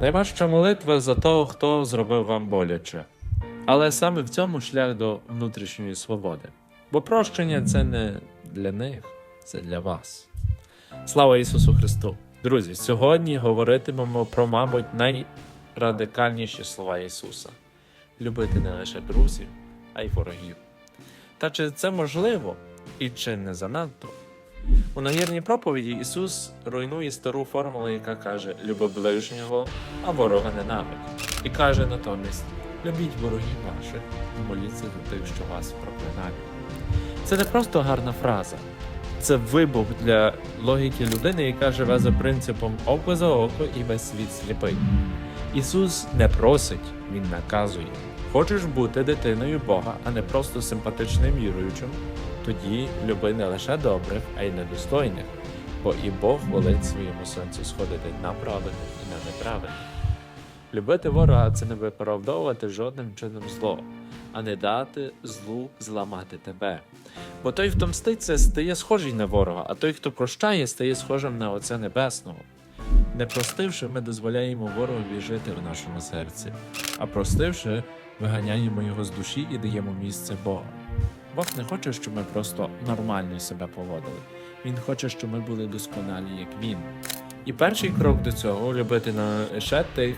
Найважча молитва за того, хто зробив вам боляче. Але саме в цьому шлях до внутрішньої свободи. Бо прощення це не для них, це для вас. Слава Ісусу Христу! Друзі, сьогодні говоритимемо про, мабуть, найрадикальніші слова Ісуса: любити не лише друзів, а й ворогів. Та чи це можливо і чи не занадто? У нагірній проповіді Ісус руйнує стару формулу, яка каже люби ближнього, а ворога ненавидь. І каже натомість любіть ворогів ваших моліться за тих, що вас проклинають. Це не просто гарна фраза, це вибух для логіки людини, яка живе за принципом око за око і весь світ сліпий. Ісус не просить, Він наказує. Хочеш бути дитиною Бога, а не просто симпатичним віруючим, тоді люби не лише добрих, а й недостойних, бо і Бог волить своєму сонцю сходити на праведних і на неправедних. Любити ворога це не виправдовувати жодним чином зло, а не дати злу зламати тебе. Бо той, хто мститься, стає схожий на ворога, а той, хто прощає, стає схожим на Отця Небесного. Не простивши, ми дозволяємо ворогові жити в нашому серці, а простивши, виганяємо його з душі і даємо місце Богу. Бог не хоче, щоб ми просто нормально себе поводили. Він хоче, щоб ми були досконалі, як він. І перший крок до цього любити не лише тих,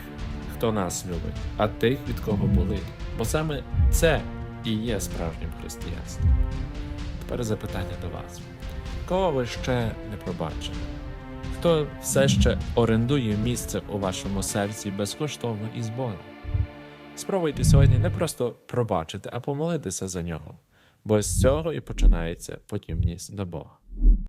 хто нас любить, а тих, від кого болить. Бо саме це і є справжнім християнством. Тепер запитання до вас: кого ви ще не пробачили? Хто все ще орендує місце у вашому серці безкоштовно і з Богом? Спробуйте сьогодні не просто пробачити, а помолитися за нього, бо з цього і починається подібність до Бога.